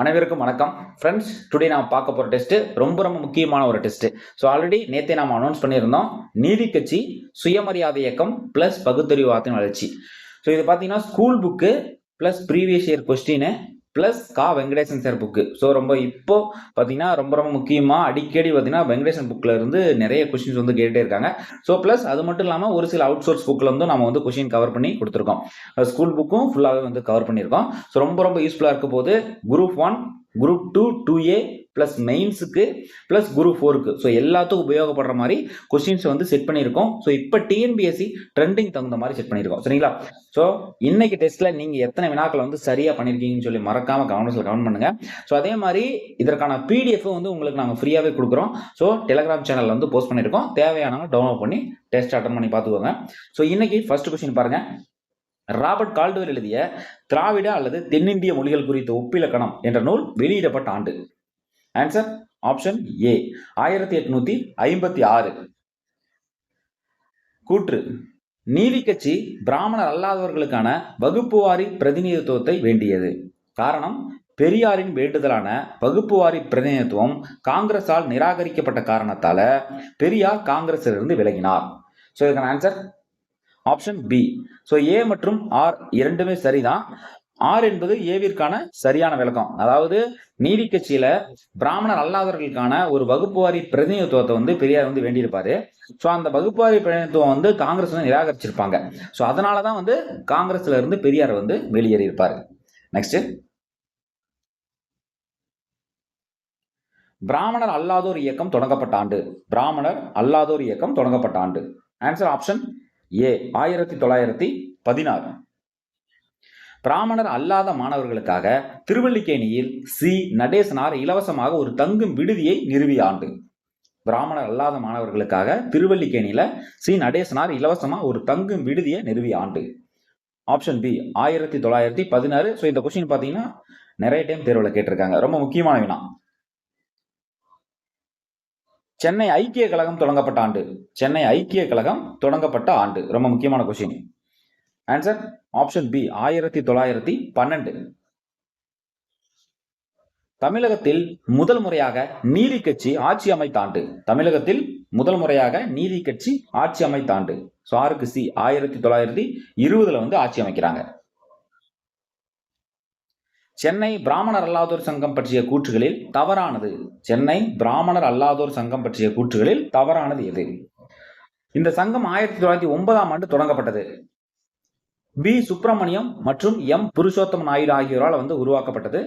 அனைவருக்கும் வணக்கம். Friends today நாம் பார்க்க போகிற டெஸ்ட்டு ரொம்ப ரொம்ப முக்கியமான ஒரு டெஸ்ட்டு ஸோ ஆல்ரெடி நேற்றே நாம் அனௌன்ஸ் பண்ணியிருந்தோம் நீதி கட்சி சுயமரியாதை இயக்கம் ப்ளஸ் பகுத்தறிவு வார்த்தை வளர்ச்சி. ஸோ இது பார்த்தீங்கன்னா school book plus previous year question plus கா வெங்கடேசன் சார் புக்கு ஸோ ரொம்ப இப்போ பார்த்தீங்கன்னா ரொம்ப ரொம்ப முக்கியமாக அடிக்கடி பார்த்தீங்கன்னா வெங்கடேசன் புக்கில் இருந்து நிறைய கொஷின்ஸ் வந்து கேட்டே இருக்காங்க. ஸோ ப்ளஸ் அது மட்டும் இல்லாமல் ஒரு சில அவுட் சோர்ஸ் புக்கில் வந்து நம்ம வந்து கொஷின் கவர் பண்ணி கொடுத்துருக்கோம். ஸ்கூல் புக்கும் ஃபுல்லாகவே வந்து கவர் பண்ணியிருக்கோம். ஸோ ரொம்ப ரொம்ப யூஸ்ஃபுல்லாக இருக்க போது group one group two two A plus மெயின்ஸுக்கு plus group ஃபோருக்கு ஸோ எல்லாத்துக்கும் உபயோகப்படுற மாதிரி கொஸ்டின்ஸ் வந்து செட் பண்ணியிருக்கோம். ஸோ இப்போ டிஎன்பிஎஸ்சி ட்ரெண்டிங் தகுந்த மாதிரி செட் பண்ணியிருக்கோம். சரிங்களா? ஸோ இன்னைக்கு டெஸ்ட்டில் நீங்கள் எத்தனை வினாக்களை வந்து சரியாக பண்ணியிருக்கீங்கன்னு சொல்லி மறக்காமல் கவனத்தில் கவனம் பண்ணுங்கள் ஸோ அதே மாதிரி இதற்கான பிடிஎஃப் வந்து உங்களுக்கு நாங்கள் ஃப்ரீயாகவே கொடுக்குறோம். ஸோ டெலிகிராம் சேனலில் வந்து போஸ்ட் பண்ணியிருக்கோம். தேவையானவங்க டவுன்லோட் பண்ணி டெஸ்ட் அட்டன் பண்ணி பார்த்துக்கோங்க. ஸோ இன்னைக்கு ஃபர்ஸ்ட் கொஸ்டின் பாருங்கள் ராபர்ட் கால்டுவெல் எழுதிய திராவிட அல்லது தென்னிந்திய மொழிகள் குறித்த ஒப்பிலக்கணம் என்ற நூல் வெளியிடப்பட்ட ஆண்டு. ஆன்சர் ஆப்ஷன் ஏ ஆயிரத்தி எட்நூத்தி ஐம்பத்தி ஆறு. கூற்று. நீதி கட்சி பிராமணர் அல்லாதவர்களுக்கான வகுப்புவாரி பிரதிநிதித்துவத்தை வேண்டியது. காரணம் பெரியாரின் வேண்டுதலான வகுப்புவாரி பிரதிநிதித்துவம் காங்கிரஸால் நிராகரிக்கப்பட்ட காரணத்தால பெரியார் காங்கிரஸிலிருந்து விலகினார். ஸோ இதுக்கான answer option B so A மற்றும் ஆர் இரண்டுமே சரிதான். ஆர் என்பது ஏவிற்கான சரியான விளக்கம். அதாவது நீதி கட்சியில பிராமணர் அல்லாதவர்களுக்கான ஒரு வகுப்புவாரி பிரதிநிதித்துவத்தை வந்து பெரியார் வந்து வேண்டியிருப்பாரு. ஸோ அந்த வகுப்புவாரி பிரதிநிதித்துவம் வந்து காங்கிரஸ் வந்து நிராகரிச்சிருப்பாங்க. ஸோ அதனால தான் வந்து காங்கிரஸ்ல இருந்து பெரியார் வந்து வெளியேறியிருப்பாரு. நெக்ஸ்ட் பிராமணர் அல்லாதோர் இயக்கம் தொடங்கப்பட்ட ஆண்டு. பிராமணர் அல்லாதோர் இயக்கம் தொடங்கப்பட்ட ஆண்டு. ஆன்சர் ஆப்ஷன் ஏ ஆயிரத்தி தொள்ளாயிரத்தி பதினாறு. பிராமணர் அல்லாத மாணவர்களுக்காக திருவல்லிக்கேணியில் சி. நடேசனார் இலவசமாக ஒரு தங்கும் விடுதியை நிறுவிய ஆண்டு. பிராமணர் அல்லாத மாணவர்களுக்காக திருவல்லிக்கேணியில சி. நடேசனார் இலவசமாக ஒரு தங்கும் விடுதியை நிறுவிய ஆண்டு. ஆப்ஷன் பி ஆயிரத்தி தொள்ளாயிரத்தி பதினாறு. ஸோ இந்த கொஸ்டின் பார்த்தீங்கன்னா நிறைய டைம் தேர்வில் கேட்டிருக்காங்க. ரொம்ப முக்கியமான வினா சென்னை ஐக்கிய கழகம் தொடங்கப்பட்ட ஆண்டு. சென்னை ஐக்கிய கழகம் தொடங்கப்பட்ட ஆண்டு. ரொம்ப முக்கியமான கொஸ்டின் ஆன்சர் ஆப்ஷன் பி ஆயிரத்தி தொள்ளாயிரத்தி பன்னெண்டு. தமிழகத்தில் முதல் முறையாக நீதி கட்சி ஆட்சி அமைத்தாண்டு. தமிழகத்தில் முதல் முறையாக நீதி கட்சி ஆட்சி அமைத்தாண்டு. ஸோ சி ஆயிரத்தி தொள்ளாயிரத்தி இருபதுல வந்து ஆட்சி அமைக்கிறாங்க. சென்னை பிராமணர் அல்லாதோர் சங்கம் பற்றிய கூற்றுகளில் தவறானது. சென்னை பிராமணர் அல்லாதோர் சங்கம் பற்றிய கூற்றுகளில் தவறானது எது? இந்த சங்கம் ஆயிரத்தி தொள்ளாயிரத்தி ஒன்பதாம் ஆண்டு தொடங்கப்பட்டது. பி. சுப்பிரமணியம் மற்றும் எம். புருஷோத்தம நாயுடு ஆகியோரால் வந்து உருவாக்கப்பட்டது.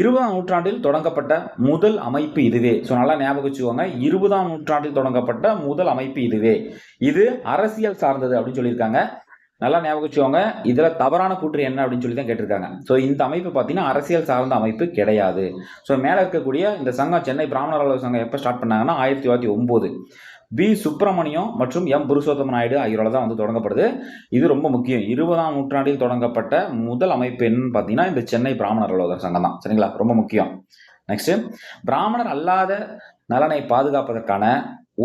இருபதாம் நூற்றாண்டில் தொடங்கப்பட்ட முதல் அமைப்பு இதுவே. ஸோ நல்லா ஞாபகம் வச்சுக்கோங்க. இருபதாம் நூற்றாண்டில் தொடங்கப்பட்ட முதல் அமைப்பு இதுவே. இது அரசியல் சார்ந்தது அப்படின்னு சொல்லியிருக்காங்க. நல்லா ஞாபகம் வச்சுக்கோங்க. இதில் தவறான கூற்று என்ன அப்படின்னு சொல்லி தான் கேட்டிருக்காங்க. ஸோ இந்த அமைப்பு பார்த்தீங்கன்னா அரசியல் சார்ந்த அமைப்பு கிடையாது. ஸோ மேலே இருக்கக்கூடிய இந்த சங்கம் சென்னை பிராமணர் அலுவலக சங்கம் எப்போ ஸ்டார்ட் பண்ணாங்கன்னா ஆயிரத்தி தொள்ளாயிரத்தி ஒம்பது. பி சுப்பிரமணியம் மற்றும் எம். புருஷோத்தம நாயுடு ஆகியோரால் தான் வந்து தொடங்கப்படுது. இது ரொம்ப முக்கியம். இருபதாம் நூற்றாண்டில் தொடங்கப்பட்ட முதல் அமைப்பு என்னன்னு பார்த்தீங்கன்னா இந்த சென்னை பிராமணர் அலுவலக சங்கம் தான். சரிங்களா? ரொம்ப முக்கியம். நெக்ஸ்ட் பிராமணர் அல்லாத நலனை பாதுகாப்பதற்கான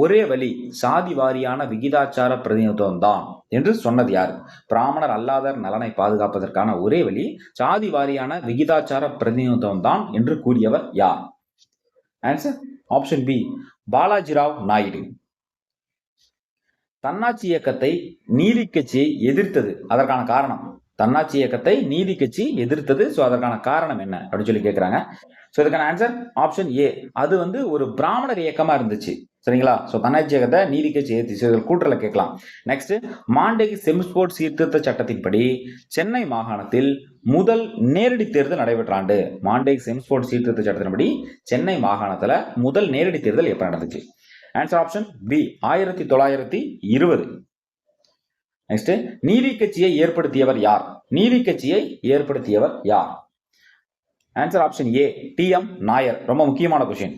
ஒரே வழி சாதி வாரியான விகிதாச்சார பிரதிநிதித்துவம் தான் என்று சொன்னது யார்? பிராமணர் அல்லாதர் நலனை பாதுகாப்பதற்கான ஒரே வழி சாதி வாரியான விகிதாச்சார பிரதிநிதித்துவம் தான் என்று கூறியவர் யார்? Answer option B Balajirao Naidu. தன்னாட்சி இயக்கத்தை நீதி கட்சியை எதிர்த்தது. அதற்கான காரணம். தன்னாட்சி இயக்கத்தை நீதி கட்சி எதிர்த்தது. ஸோ அதற்கான காரணம் என்ன? அப்படின்னு சொல்லி கேட்குறாங்க ஸோ இதுக்கான ஆன்சர் ஆப்ஷன் ஏ அது வந்து ஒரு பிராமணர் இயக்கமாக இருந்துச்சு. சரிங்களா? ஸோ தன்னாட்சி இயக்கத்தை நீதி கட்சி ஏற்றி கூட்டத்தில் கேட்கலாம். நெக்ஸ்ட் மாண்டேகி செமிஸ்போர்ட் சீர்திருத்த சட்டத்தின்படி சென்னை மாகாணத்தில் முதல் நேரடி தேர்தல் நடைபெற்ற ஆண்டு மாண்டேகி செமிஸ்போர்ட் சீர்திருத்த சட்டத்தின்படி சென்னை மாகாணத்தில் முதல் நேரடி தேர்தல் எப்போ நடந்துச்சு? ஆன்சர் ஆப்ஷன் பி ஆயிரத்தி தொள்ளாயிரத்தி இருபது. நெக்ஸ்ட் நீதி கட்சியை ஏற்படுத்தியவர் யார்? நீதி கட்சியை ஏற்படுத்தியவர் யார்? Answer option A T M Nair. ரொம்ப முக்கியமான கொஸ்டின்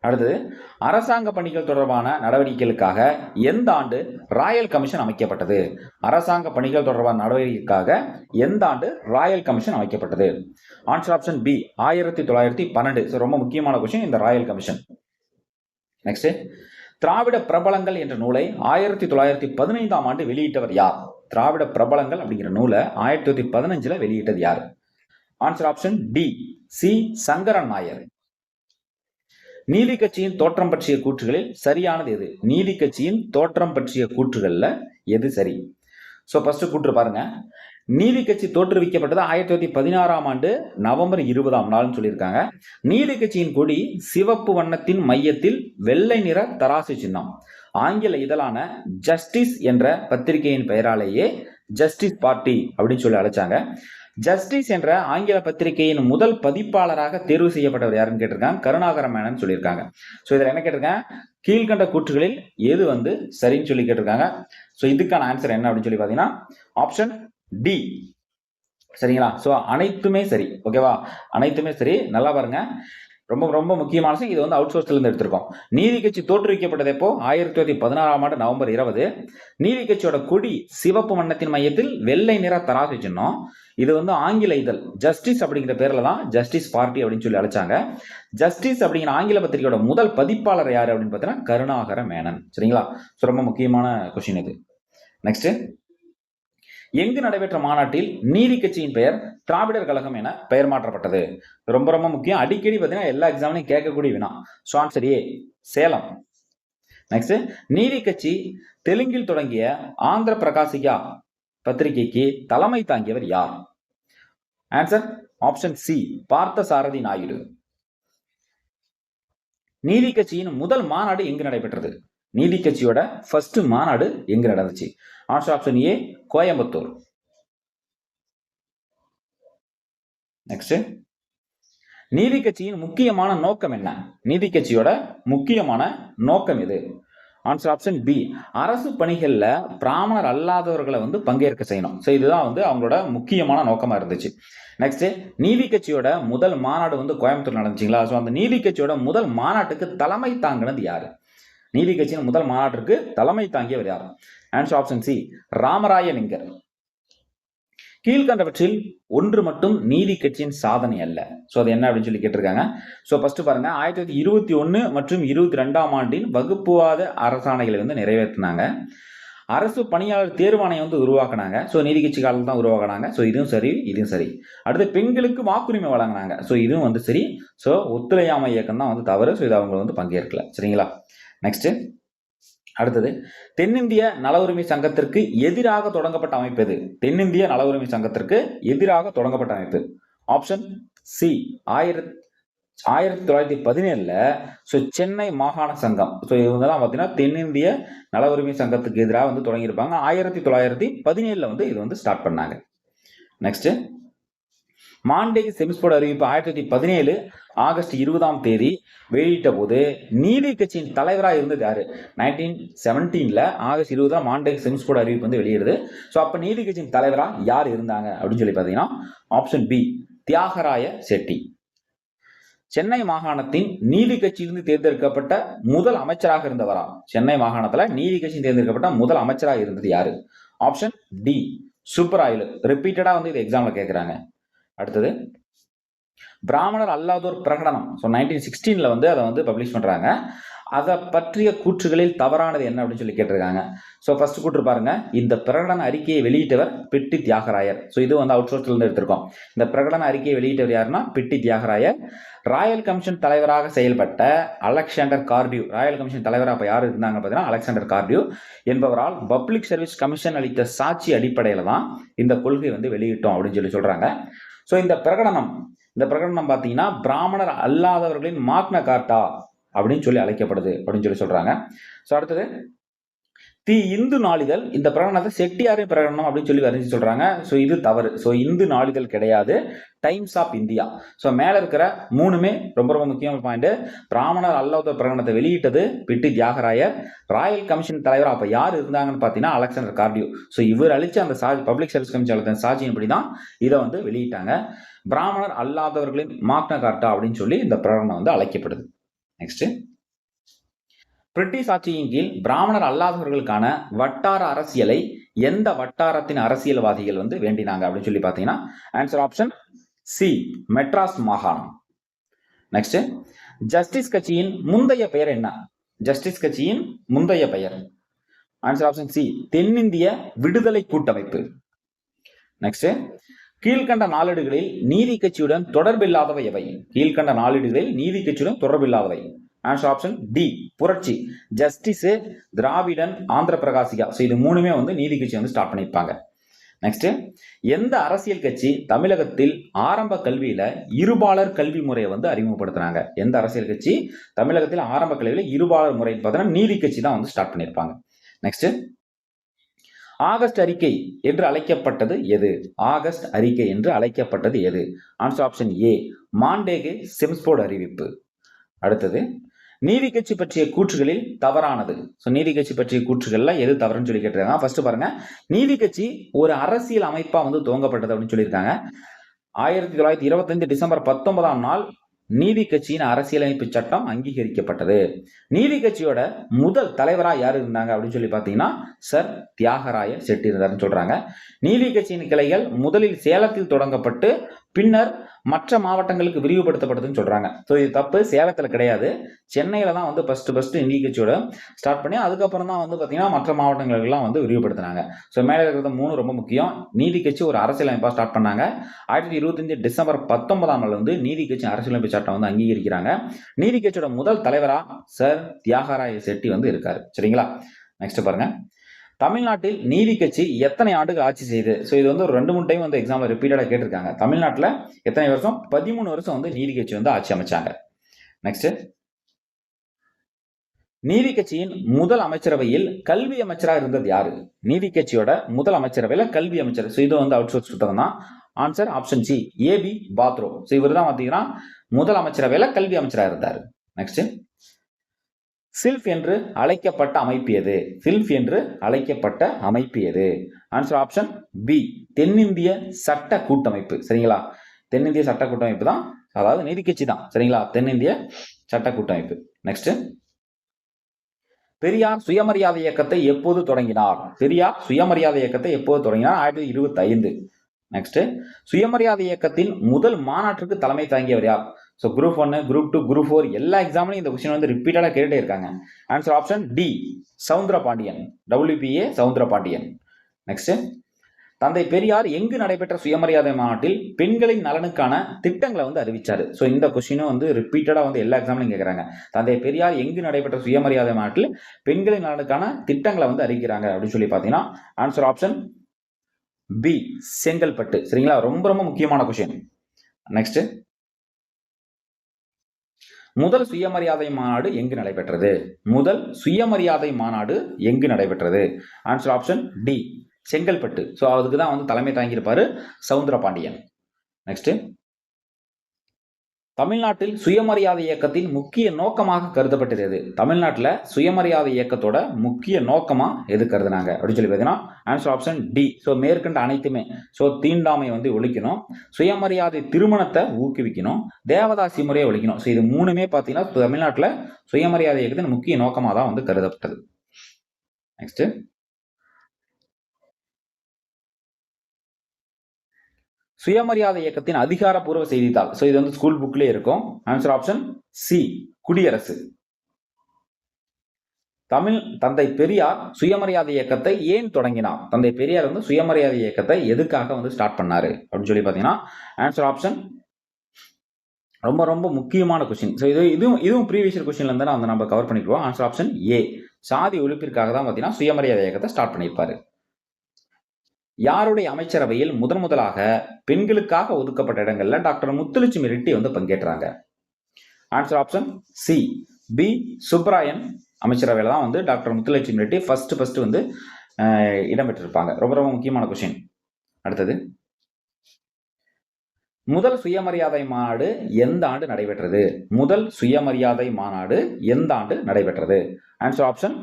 அடுத்தது அரசாங்க பணிகள் தொடர்பான நடவடிக்கைகளுக்காக எந்த ஆண்டு ராயல் கமிஷன் அமைக்கப்பட்டது? அரசாங்க பணிகள் தொடர்பான நடவடிக்கைக்காக எந்த ஆண்டு ராயல் கமிஷன் அமைக்கப்பட்டது? ஆன்சர் ஆப்ஷன் பி ஆயிரத்தி தொள்ளாயிரத்தி பன்னெண்டு. ரொம்ப முக்கியமான கொஸ்டின் இந்த ராயல் கமிஷன் நெக்ஸ்ட் திராவிட பிரபலங்கள் என்ற நூலை ஆயிரத்தி தொள்ளாயிரத்தி பதினைந்தாம் ஆண்டு வெளியிட்டவர் யார்? திராவிட பிரபலங்கள் அப்படிங்கிற நூலை ஆயிரத்தி தொள்ளாயிரத்தி பதினஞ்சுல வெளியிட்டது யார்? Answer option D C Sankaran Nair. நீதி கட்சியின் தோற்றம் பற்றிய கூற்றுகளில் சரியானது எது? நீதி கட்சியின் தோற்றம் பற்றிய கூற்றுகளில் எது சரி? ஸோ ஃபர்ஸ்ட் கூற்று பாருங்க. நீதி கட்சி தோற்றுவிக்கப்பட்டது ஆயிரத்தி தொள்ளாயிரத்தி பதினாறாம் ஆண்டு நவம்பர் இருபதாம் நாள்னு சொல்லியிருக்காங்க. நீதி கட்சியின் கொடி சிவப்பு வண்ணத்தின் மையத்தில் வெள்ளை நிற தராசு சின்னம். ஆங்கில இதழான ஜஸ்டிஸ் என்ற பத்திரிகையின் பெயராலேயே ஜஸ்டிஸ் பார்ட்டி அப்படின்னு சொல்லி அழைச்சாங்க. ஜஸ்டிஸ் என்ற ஆங்கில பத்திரிகையின் முதல் பதிப்பாளராக தேர்வு செய்யப்பட்டவர் யாருன்னு கேட்டிருக்காங்க? கருணாகர மேனன் சொல்லியிருக்காங்க. ஸோ இதில் என்ன கேட்டிருக்கேன் கீழ்கண்ட கூற்றுகளில் எது வந்து சரின்னு சொல்லி கேட்டிருக்காங்க. ஸோ இதுக்கான ஆன்சர் என்ன அப்படின்னு சொல்லி பார்த்தீங்கன்னா ஆப்ஷன் டி சரிங்களா? ஸோ அனைத்துமே சரி. ஓகேவா அனைத்துமே சரி. நல்லா பாருங்க. ரொம்ப ரொம்ப முக்கியமான இது வந்து அவுட் சோர்ஸ்லேருந்து எடுத்திருக்கோம். நீதி கட்சி தோற்றுவிக்கப்பட்டது எப்போ? ஆயிரத்தி தொள்ளாயிரத்தி பதினாறாம் ஆண்டு நவம்பர் இருபது. நீதி கட்சியோட கொடி சிவப்பு வண்ணத்தின் மையத்தில் வெள்ளை நிற தராசு சின்னம். இது வந்து ஆங்கில இதழ். ஜஸ்டிஸ் அப்படிங்கிற பேரில் தான் ஜஸ்டிஸ் பார்ட்டி அப்படின்னு சொல்லி அழைச்சாங்க. ஜஸ்டிஸ் அப்படிங்கிற ஆங்கில பத்திரிகையோட முதல் பதிப்பாளர் யார் அப்படின்னு பார்த்தீங்கன்னா கருணாகர மேனன். சரிங்களா? ஸோ ரொம்ப முக்கியமான கொஸ்டின் இது. நெக்ஸ்ட்டு எங்கு நடைபெற்ற மாநாட்டில் நீதி கட்சியின் பெயர் திராவிடர் கழகம் என பெயர் மாற்றப்பட்டது. ரொம்ப ரொம்ப முக்கியம். அடிக்கடி பார்த்தீங்கன்னா எல்லா எக்ஸாம்லையும் கேட்கக்கூடிய வினா. So answer A Salem. Next நீதி கட்சி தெலுங்கில் தொடங்கிய ஆந்திர பிரகாசிகா பத்திரிகைக்கு தலைமை தாங்கியவர் யார்? ஆன்சர் ஆப்ஷன் சி பார்த்த சாரதி நாயுடு. நீதி கட்சியின் முதல் மாநாடு எங்கு நடைபெற்றது? நீதி கட்சியோட ஃபர்ஸ்ட் மாநாடு எங்க நடந்துச்சு? Answer option A Coimbatore. Next நீதி கட்சியின் முக்கியமான நோக்கம் என்ன? நீதி கட்சியோட முக்கியமான நோக்கம் எது? ஆன்சர் ஆப்ஷன் பி அரசு பணிகளில் பிராமணர் அல்லாதவர்களை வந்து பங்கேற்க செய்யணும். ஸோ இதுதான் வந்து அவங்களோட முக்கியமான நோக்கமாக இருந்துச்சு. நெக்ஸ்ட் நீதி கட்சியோட முதல் மாநாடு வந்து கோயம்புத்தூர் நடந்துச்சுங்களா? ஸோ அந்த நீதி கட்சியோட முதல் மாநாட்டுக்கு தலைமை தாங்கினது யாரு? நீதி கட்சியின் முதல் மாநாட்டிற்கு தலைமை தாங்கியவர் யார்? Answer option C Ramarayaningar. கீழ்கண்டவற்றில் ஒன்று மட்டும் நீதி கட்சியின் சாதனை அல்ல. ஸோ அது என்ன அப்படின்னு சொல்லி கேட்டிருக்காங்க. ஸோ ஃபர்ஸ்ட் பாருங்க ஆயிரத்தி தொள்ளாயிரத்தி இருபத்தி ஒன்று மற்றும் இருபத்தி ரெண்டாம் ஆண்டின் வகுப்புவாத அரசாணைகளை வந்து நிறைவேற்றினாங்க. அரசு பணியாளர் தேர்வாணையம் வந்து உருவாக்குனாங்க. ஸோ நீதி கட்சி காலத்தில் தான் உருவாக்குனாங்க. ஸோ இதுவும் சரி இதுவும் சரி. அடுத்து பெண்களுக்கு வாக்குரிமை வழங்கினாங்க. ஸோ இதுவும் வந்து சரி. ஸோ ஒத்துழையாமை இயக்கம் தான் வந்து தவறு. ஸோ இது அவங்க வந்து பங்கேற்கல. சரிங்களா? நெக்ஸ்ட் அடுத்தது தென்னிந்திய நல உரிமை சங்கத்திற்கு எதிராக தொடங்கப்பட்ட அமைப்பு எது? தென்னிந்திய நல உரிமை சங்கத்திற்கு எதிராக தொடங்கப்பட்ட அமைப்பு. ஆப்ஷன் சி ஆயிரத்தி ஆயிரத்தி தொள்ளாயிரத்தி பதினேழுல ஸோ சென்னை மாகாண சங்கம். ஸோ இவங்க தான் பார்த்தீங்கன்னா தென்னிந்திய நல உரிமை சங்கத்துக்கு எதிராக வந்து தொடங்கியிருப்பாங்க. ஆயிரத்தி தொள்ளாயிரத்தி பதினேழுல வந்து இது வந்து ஸ்டார்ட் பண்ணாங்க. நெக்ஸ்ட்டு மாண்டேக் செமிஸ்போர்ட் அறிவிப்பு ஆயிரத்தி தொள்ளாயிரத்தி பதினேழு ஆகஸ்ட் இருபதாம் தேதி வெளியிட்ட போது நீதி கட்சியின் தலைவராக இருந்தது யாரு? நைன்டீன் செவன்டீன்ல ஆகஸ்ட் இருபதாம் மாண்டேக் செமிஸ்போர்ட் அறிவிப்பு வந்து வெளியிடுது. ஸோ அப்போ நீதி கட்சியின் தலைவராக யார் இருந்தாங்க அப்படின்னு சொல்லி பார்த்தீங்கன்னா ஆப்ஷன் பி தியாகராய செட்டி. சென்னை மாகாணத்தின் நீதி கட்சியிலிருந்து தேர்ந்தெடுக்கப்பட்ட முதல் அமைச்சராக இருந்தவரா? சென்னை மாகாணத்தில் நீதி கட்சி தேர்ந்தெடுக்கப்பட்ட முதல் அமைச்சராக இருந்தது யாரு? ஆப்ஷன் டி சூப்பர் ஆயில். ரிப்பீட்டடாக வந்து இது எக்ஸாமில் கேட்குறாங்க அடுத்தது பிராமணர் அல்லாதோர் பிரகடனம். ஸோ நைன்டீன் சிக்ஸ்டீனில் வந்து அதை வந்து பப்ளிஷ் பண்ணுறாங்க அதை பற்றிய கூற்றுகளில் தவறானது என்ன அப்படின்னு சொல்லி கேட்டிருக்காங்க. ஸோ ஃபர்ஸ்ட் கூற்று பாருங்க. இந்த பிரகடன அறிக்கையை வெளியிட்டவர் பிட்டி தியாகராயர். ஸோ இது வந்து அவுட் சோர்ஸ்லேருந்து எடுத்திருக்கோம். இந்த பிரகடன அறிக்கையை வெளியிட்டவர் யாருன்னா பிட்டி தியாகராயர். ராயல் கமிஷன் தலைவராக செயல்பட்ட அலெக்சாண்டர் கார்டியூ. ராயல் கமிஷன் தலைவராக இப்போ யார் இருந்தாங்க பார்த்தீங்கன்னா அலெக்சாண்டர் கார்டியூ என்பவரால் பப்ளிக் சர்வீஸ் கமிஷன் அளித்த சாட்சி அடிப்படையில் தான் இந்த கொள்கை வந்து வெளியிட்டோம் அப்படின்னு சொல்லி சொல்கிறாங்க ஸோ இந்த பிரகடனம் இந்த பிரகடனம் பார்த்தீங்கன்னா பிராமணர் அல்லாதவர்களின் மாக்ன காட்டா அப்படின்னு சொல்லி அழைக்கப்படுது அப்படின்னு சொல்லி சொல்றாங்க. ஸோ அடுத்தது தி இந்து நாளிதழ் இந்த பிரகடனத்தை செட்டியாரின் பிரகடனம் அப்படின்னு சொல்லி வரைஞ்சி சொல்றாங்க. ஸோ இது தவறு. ஸோ இந்து நாளிதழ் கிடையாது. டைம்ஸ் ஆஃப் இந்தியா ஸோ மேலே இருக்கிற மூணுமே ரொம்ப ரொம்ப முக்கியமான பாயிண்ட்டு பிராமணர் அல்லாத பிரகடனத்தை வெளியிட்டது பிட்டி தியாகராயர். ராயல் கமிஷன் தலைவர் அப்போ யார் இருந்தாங்கன்னு பார்த்தீங்கன்னா அலெக்சாண்டர் கார்டியூ ஸோ இவர் அழிச்ச அந்த சாட்சி பப்ளிக் சர்வீஸ் கமிஷன் அளித்த இப்படி தான் இதை வந்து வெளியிட்டாங்க. பிராமணர் அல்லாதவர்களின் மாக்ன கார்ட்டா அப்படின்னு சொல்லி இந்த பிரகடனம் வந்து அழைக்கப்படுது. நெக்ஸ்ட் பிரிட்டிஷ் ஆட்சியின் கீழ் பிராமணர் அல்லாதவர்களுக்கான வட்டார அரசியலை எந்த வட்டாரத்தின் அரசியல்வாதிகள் வந்து வேண்டினாங்க அப்படின்னு சொல்லி பார்த்தீங்கன்னா ஆன்சர் ஆப்ஷன் சி மெட்ராஸ் மாகாணம். நெக்ஸ்ட் ஜஸ்டிஸ் கட்சியின் முந்தைய பெயர் என்ன? ஜஸ்டிஸ் கட்சியின் முந்தைய பெயர். ஆன்சர் ஆப்ஷன் சி தென்னிந்திய விடுதலை கூட்டமைப்பு. நெக்ஸ்ட் கீழ்கண்ட நாளிடுகளில் நீதி கட்சியுடன் தொடர்பில்லாதவை எவை? கீழ்கண்ட நாளிடுகளில் நீதி கட்சியுடன் தொடர்பில்லாதவை. ஆன்சர் ஆப்ஷன் டி புரட்சி. ஜஸ்டிஸ் திராவிடன் ஆந்திர பிரகாசிகா ஸோ இது மூணுமே வந்து நீதி கட்சி வந்து ஸ்டார்ட் பண்ணியிருப்பாங்க. நெக்ஸ்ட் எந்த அரசியல் கட்சி தமிழகத்தில் ஆரம்ப கல்வியில இருபாலர் கல்வி முறையை வந்து அறிமுகப்படுத்துனாங்க எந்த அரசியல் கட்சி? தமிழகத்தில் ஆரம்ப கல்வியில இருபாலர் முறை பார்த்தீங்கன்னா நீதி கட்சி தான் வந்து ஸ்டார்ட் பண்ணியிருப்பாங்க. நெக்ஸ்ட் ஆகஸ்ட் அறிக்கை என்று அழைக்கப்பட்டது எது? ஆகஸ்ட் அறிக்கை என்று அழைக்கப்பட்டது எது? Answer option A Montagu Chelmsford அறிவிப்பு. அடுத்தது. நீதி கட்சி பற்றிய கூற்றுகளில் தவறானது. ஸோ நீதி கட்சி பற்றிய கூற்றுகளில் எது தவறுன்னு சொல்லி கேட்டிருக்காங்க. ஃபர்ஸ்ட் பாருங்க. நீதி கட்சி ஒரு அரசியல் அமைப்பா வந்து துவங்கப்பட்டது அப்படின்னு சொல்லியிருக்காங்க. ஆயிரத்தி தொள்ளாயிரத்தி இருபத்தஞ்சு டிசம்பர் பத்தொன்பதாம் நாள் நீதி கட்சியின் அரசியலமைப்பு சட்டம் அங்கீகரிக்கப்பட்டது. நீதி கட்சியோட முதல் தலைவராக யார் இருந்தாங்க அப்படின்னு சொல்லி பார்த்தீங்கன்னா சர் தியாகராய செட்டி இருந்தார்னு சொல்றாங்க. நீதி கட்சியின் கிளைகள் முதலில் சேலத்தில் தொடங்கப்பட்டு பின்னர் மற்ற மாவட்டங்களுக்கு விரிவுபடுத்தப்படுதுன்னு சொல்கிறாங்க ஸோ இது தப்பு. சேலத்தில் கிடையாது. சென்னையில் தான் வந்து ஃபஸ்ட்டு ஃபஸ்ட்டு நீதி ஸ்டார்ட் பண்ணி அதுக்கப்புறம் தான் வந்து பார்த்தீங்கன்னா மற்ற மாவட்டங்களுக்கெல்லாம் வந்து விரிவுபடுத்தினாங்க. ஸோ மேலே இருக்கிறது மூணு ரொம்ப முக்கியம். நீதி கட்சி ஒரு அரசியலமைப்பாக ஸ்டார்ட் பண்ணாங்க. ஆயிரத்தி இருபத்தஞ்சு டிசம்பர் பத்தொன்பதாம் நாள் வந்து நீதி கட்சி அரசியலமைப்பு சட்டம் வந்து அங்கீகரிக்கிறாங்க. நீதி கட்சியோட முதல் தலைவராக சர் தியாகராய செட்டி வந்து இருக்கார். சரிங்களா? நெக்ஸ்ட் பாருங்கள் தமிழ்நாட்டில் நீதி கட்சி எத்தனை ஆண்டுகள் ஆட்சி செய்யுது ஸோ இது வந்து ஒரு ரெண்டு மூணு டைம் வந்து எக்ஸாம்பிள் ரிப்பீட்டடாக கேட்டிருக்காங்க. தமிழ்நாட்டில் எத்தனை வருஷம்? பதிமூணு வருஷம் வந்து நீதி கட்சி வந்து ஆட்சி அமைச்சாங்க. நெக்ஸ்ட் நீதி கட்சியின் முதல் அமைச்சரவையில் கல்வி அமைச்சராக இருந்தது யாரு? நீதி கட்சியோட முதல் அமைச்சரவையில் கல்வி அமைச்சர். ஸோ இது வந்து அவுட் சோர்ஸ் புத்தகம் தான் answer option C AP Patro so இவர் தான் பார்த்தீங்கன்னா முதல் அமைச்சரவையில் கல்வி அமைச்சராக இருந்தார். நெக்ஸ்ட் சில்ஃப் என்று அழைக்கப்பட்ட அமைப்பு எது? சில்ஃப் என்று அழைக்கப்பட்ட அமைப்பு எது? ஆன்சர் ஆப்ஷன் பி தென்னிந்திய சட்ட கூட்டமைப்பு. சரிங்களா? தென்னிந்திய சட்ட கூட்டமைப்பு தான். அதாவது நீதி கட்சி தான். சரிங்களா? தென்னிந்திய சட்ட கூட்டமைப்பு. நெக்ஸ்ட் பெரியார் சுயமரியாதை இயக்கத்தை எப்போது தொடங்கினார்? பெரியார் சுயமரியாதை இயக்கத்தை எப்போது தொடங்கினார்? ஆயிரத்தி இருபத்தி ஐந்து. நெக்ஸ்ட் சுயமரியாதை இயக்கத்தின் முதல் மாநாட்டிற்கு தலைமை தாங்கியவர் யார்? ஸோ குரூப் ஒன்று குரூப் டூ குரூப் ஃபோர் எல்லா எக்ஸாம்லையும் இந்த கொஸ்டின் வந்து ரிப்பீட்டடாக கேட்டுட்டே இருக்காங்க. Answer option D Soundara Pandian WPA Soundara Pandian next தந்தை பெரியார் எங்கு நடைபெற்ற சுயமரியாதை மாநாட்டில் பெண்களின் நலனுக்கான திட்டங்களை வந்து அறிவிச்சார். ஸோ இந்த கொஸ்டினும் வந்து ரிப்பீட்டடாக வந்து எல்லா எக்ஸாம்லையும் கேட்குறாங்க தந்தை பெரியார் எங்கு நடைபெற்ற சுயமரியாதை மாநாட்டில் பெண்களின் நலனுக்கான திட்டங்களை வந்து அறிவிக்கிறாங்க அப்படின்னு சொல்லி பார்த்தீங்கன்னா ஆன்சர் ஆப்ஷன் பி செங்கல்பட்டு. சரிங்களா? ரொம்ப ரொம்ப முக்கியமான கொஸ்டின் நெக்ஸ்ட்டு முதல் சுயமரியாதை மாநாடு எங்கு நடைபெற்றது? முதல் சுயமரியாதை மாநாடு எங்கு நடைபெற்றது? Answer option D Chengalpattu. So அதுக்கு தான் வந்து தலைமை தாங்கியிருப்பார் சவுந்தர பாண்டியன் நெக்ஸ்ட்டு தமிழ்நாட்டில் சுயமரியாதை இயக்கத்தின் முக்கிய நோக்கமாக கருதப்பட்டது எது? தமிழ்நாட்டில் சுயமரியாதை இயக்கத்தோட முக்கிய நோக்கமாக எது கருதுனாங்க? அப்படின்னு சொல்லி பார்த்தீங்கன்னா ஆன்சர் ஆப்ஷன் டி ஸோ மேற்கண்ட அனைத்துமே ஸோ தீண்டாமை வந்து ஒழிக்கணும். சுயமரியாதை திருமணத்தை ஊக்குவிக்கணும். தேவதாசி முறையை ஒழிக்கணும். ஸோ இது மூணுமே பார்த்தீங்கன்னா தமிழ்நாட்டில் சுயமரியாதை இயக்கத்தின் முக்கிய நோக்கமாக தான் வந்து கருதப்பட்டது. நெக்ஸ்ட்டு சுயமரியாதை இயக்கத்தின் அதிகாரப்பூர்வ செய்தித்தாள். ஸோ இது வந்து ஸ்கூல் புக்லேயே இருக்கும். ஆன்சர் ஆப்ஷன் சி குடியரசு. தமிழ் தந்தை பெரியார் சுயமரியாதை இயக்கத்தை ஏன் தொடங்கினார்? தந்தை பெரியார் வந்து சுயமரியாதை இயக்கத்தை எதுக்காக வந்து ஸ்டார்ட் பண்ணாரு? அப்படின்னு சொல்லி பார்த்தீங்கன்னா ஆன்சர் ஆப்ஷன் ரொம்ப ரொம்ப முக்கியமான கொஸ்டின் ஸோ இது இதுவும் இதுவும் ப்ரீவியஸ் கொஸ்டின்ல இருந்தால் வந்து நம்ம கவர் பண்ணிக்குவோம் ஆன்சர் ஆப்ஷன் ஏ சாதி ஒழிப்பிற்காக தான் பார்த்தீங்கன்னா சுயமரியாதை இயக்கத்தை ஸ்டார்ட் பண்ணியிருப்பாரு. யாருடைய அமைச்சரவையில் முதன் முதலாக பெண்களுக்காக ஒதுக்கப்பட்ட இடங்கள்ல டாக்டர் முத்துலட்சுமி ரெட்டி வந்து பங்கேற்றாங்க. Answer option C P Subbarayan அமைச்சரவையில் தான் வந்து doctor Muthulakshmi Reddy first first வந்து இடம்பெற்றிருப்பாங்க ரொம்ப ரொம்ப முக்கியமான கொஷின் அடுத்தது. முதல் சுயமரியாதை மாநாடு எந்த ஆண்டு நடைபெற்றது? முதல் சுயமரியாதை மாநாடு எந்த ஆண்டு நடைபெற்றது? ஆன்சர் ஆப்ஷன்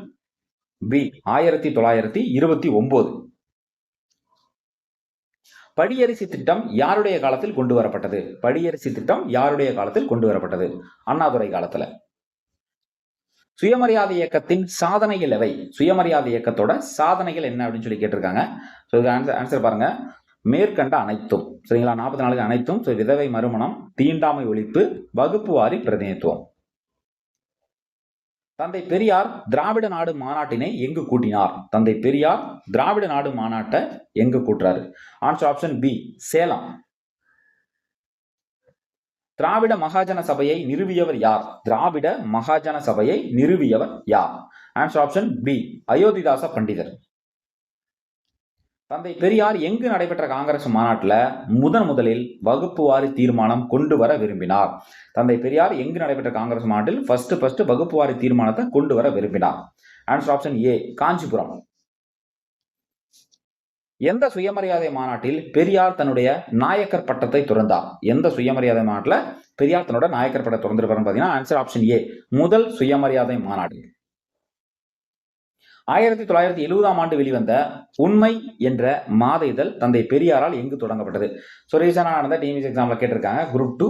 பி ஆயிரத்தி தொள்ளாயிரத்தி இருபத்தி ஒன்பது படியரிசி திட்டம் யாருடைய காலத்தில் கொண்டு வரப்பட்டது? படியரிசி திட்டம் யாருடைய காலத்தில் கொண்டு வரப்பட்டது? அண்ணாதுரை காலத்துல. சுயமரியாதை இயக்கத்தின் சாதனைகள் எவை? சுயமரியாதை இயக்கத்தோட சாதனைகள் என்ன அப்படின்னு சொல்லி கேட்டிருக்காங்க. ஸோ இதுக்கு ஆன்சர் ஆன்சர் பாருங்க. மேற்கண்ட அனைத்தும். சரிங்களா? நாற்பத்தி நாலுக்கு அனைத்தும். ஸோ விதவை மறுமணம் தீண்டாமை ஒழிப்பு வகுப்பு வாரி பிரதிநிதித்துவம். தந்தை பெரியார் திராவிட நாடு மாநாட்டினை எங்கு கூட்டினார்? தந்தை பெரியார் திராவிட நாடு மாநாட்டை எங்கு கூட்டுறாரு? Answer option B Salem. Dravida Mahajana சபையை நிறுவியவர் யார்? திராவிட மகாஜன சபையை நிறுவியவர் யார்? ஆன்சர் ஆப்ஷன் பி அயோத்திதாச பண்டிதர். தந்தை பெரியார் எங்கு நடைபெற்ற காங்கிரஸ் மாநாட்டில் முதன் முதலில் வகுப்பு வாரி தீர்மானம் கொண்டு வர விரும்பினார். தந்தை பெரியார் எங்கு நடைபெற்ற காங்கிரஸ் மாநாட்டில் ஃபர்ஸ்ட் ஃபர்ஸ்ட் வகுப்பு வாரி தீர்மானத்தை கொண்டு வர விரும்பினார். Answer option A Kanchipuram. எந்த சுயமரியாதை மாநாட்டில் பெரியார் தன்னுடைய நாயக்கர் பட்டத்தை துறந்தார்? எந்த சுயமரியாதை மாநாட்டில் பெரியார் தன்னோட நாயக்கர் பட்டத்தை துறந்திருப்பாருன்னு பார்த்தீங்கன்னா ஆன்சர் ஆப்ஷன் ஏ முதல் சுயமரியாதை மாநாடு. ஆயிரத்தி தொள்ளாயிரத்தி எழுபதாம் ஆண்டு வெளிவந்த உண்மை என்ற மாத இதழ் தந்தை பெரியாரால் எங்கு தொடங்கப்பட்டது. ஸோ ரீசனாக நடந்த டிஎம்எஸ் எக்ஸாமில் கேட்டிருக்காங்க. Group two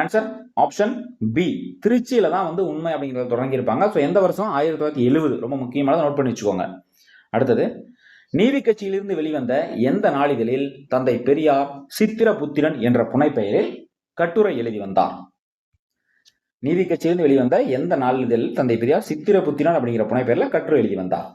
answer option B திருச்சியில தான் வந்து உண்மை அப்படிங்கிறத தொடங்கியிருப்பாங்க. ஸோ எந்த வருஷம்? ஆயிரத்தி தொள்ளாயிரத்தி எழுபது ரொம்ப முக்கியமானதை நோட் பண்ணி வச்சுக்கோங்க. அடுத்தது நீதி கட்சியிலிருந்து வெளிவந்த எந்த நாளிதழில் தந்தை பெரியார் சித்திரபுத்திரன் என்ற புனைப்பெயரில் கட்டுரை எழுதி வந்தார்? நீதி கட்சியிலிருந்து வெளிவந்த எந்த நாளிதழில் தந்தை பெரியார் சித்திர சித்திரபுத்திரன் அப்படிங்கிற புனைப்பெயரில் கட்டுரை எழுதி வந்தார்.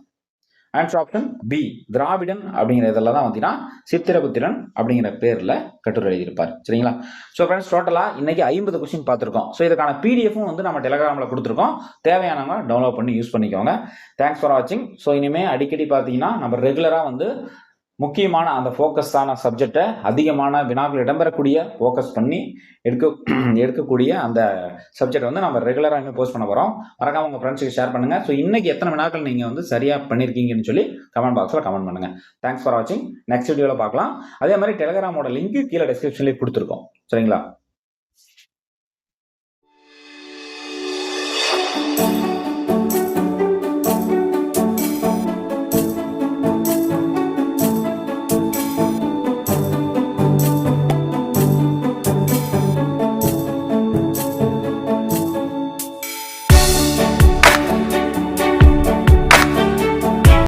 ஆன்சர் ஆப்ஷன் பி திராவிடன் அப்படிங்கிற இதெல்லாம் தான் பார்த்தீங்கன்னா சித்திரபுத்திரன் அப்படிங்கிற பேரில் கட்டுரை எழுதியிருப்பார். சரிங்களா? ஸோ ஃப்ரெண்ட்ஸ் டோட்டலாக இன்றைக்கி ஐம்பது கொஸ்டின் பார்த்துருக்கோம். ஸோ இதுக்கான பிடிஎஃப்பும் வந்து நம்ம டெலகிராமில் கொடுத்துருக்கோம். தேவையானவங்க டவுன்லோட் பண்ணி யூஸ் பண்ணிக்கோங்க. தேங்க்ஸ் ஃபார் வாட்சிங் ஸோ இனிமேல் அடிக்கடி பார்த்தீங்கன்னா நம்ம ரெகுலராக வந்து முக்கியமான அந்த ஃபோக்கஸான சப்ஜெக்டை அதிகமான வினாக்கள் இடம்பெறக்கூடிய ஃபோக்கஸ் பண்ணி எடுக்க எடுக்கக்கூடிய அந்த சப்ஜெக்ட் வந்து நம்ம ரெகுலராக இனிமேல் போஸ்ட் பண்ண போகிறோம் மறக்காம உங்கள் ஃப்ரெண்ட்ஸுக்கு ஷேர் பண்ணுங்கள் ஸோ இன்றைக்கி எத்தனை வினாக்கள் நீங்கள் வந்து சரியாக பண்ணியிருக்கீங்கன்னு சொல்லி கமெண்ட் பாக்ஸில் கமெண்ட் பண்ணுங்கள் தேங்க்ஸ் ஃபார் வாட்சிங் நெக்ஸ்ட் வீடியோவில் பார்க்கலாம். அதே மாதிரி டெலகிராமோட லிங்க் கீழே டிஸ்கிரிப்ஷன்லேயே கொடுத்துருக்கோம். சரிங்களா?